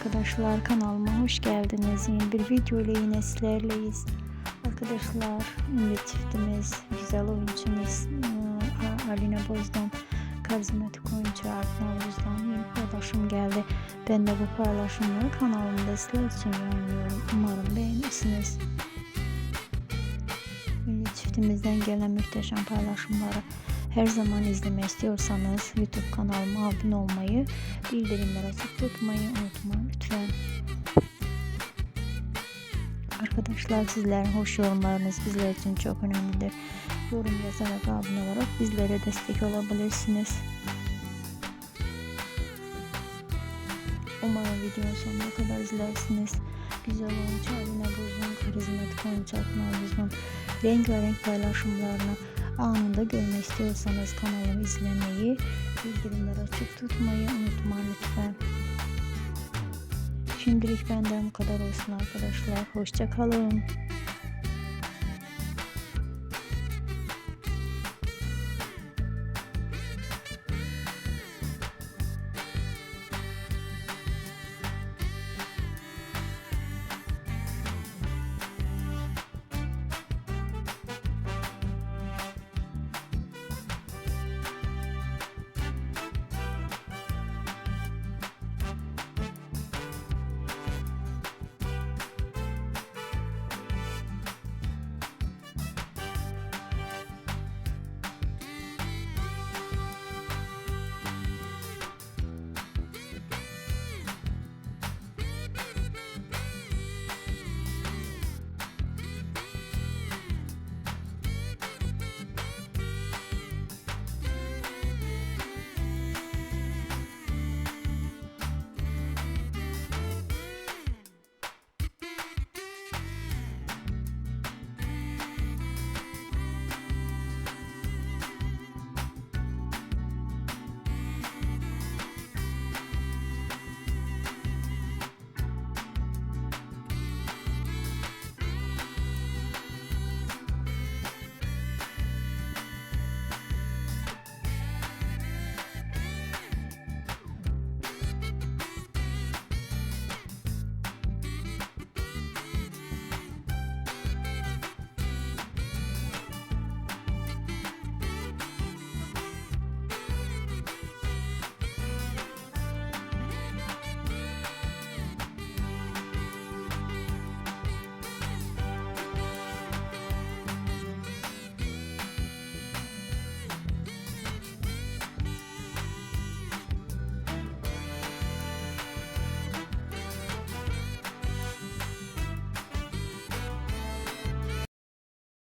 arkadaşlar kanalıma hoş geldiniz. Yeni bir video ile yine sizlerleyiz. Arkadaşlar ünlü çiftimiz, güzel oyuncumuz eee, Alina Boz'dan karizmatik oyuncu Arpma Boz'dan yeni paylaşım geldi. Ben de bu paylaşımları kanalımda sizler için yayınlıyorum. Umarım beğenirsiniz. Ünlü çiftimizden gelen muhteşem paylaşımları her zaman izlemek istiyorsanız YouTube kanalıma abone olmayı, bildirimleri açık tutmayı unutmayın lütfen. Arkadaşlar sizlerin hoş yorumlarınız bizler için çok önemlidir. Yorum yazarak abone olarak bizlere destek olabilirsiniz. Umarım videonun sonuna kadar izlersiniz. Güzel oyuncu Alina Buz'un, karizmatik oyuncu Akmal Buz'un rengarenk paylaşımlarını anında görmek istiyorsanız kanalımı izlemeyi, bildirimleri açık tutmayı unutmayın lütfen. Şimdilik benden bu kadar olsun arkadaşlar. Hoşça kalın.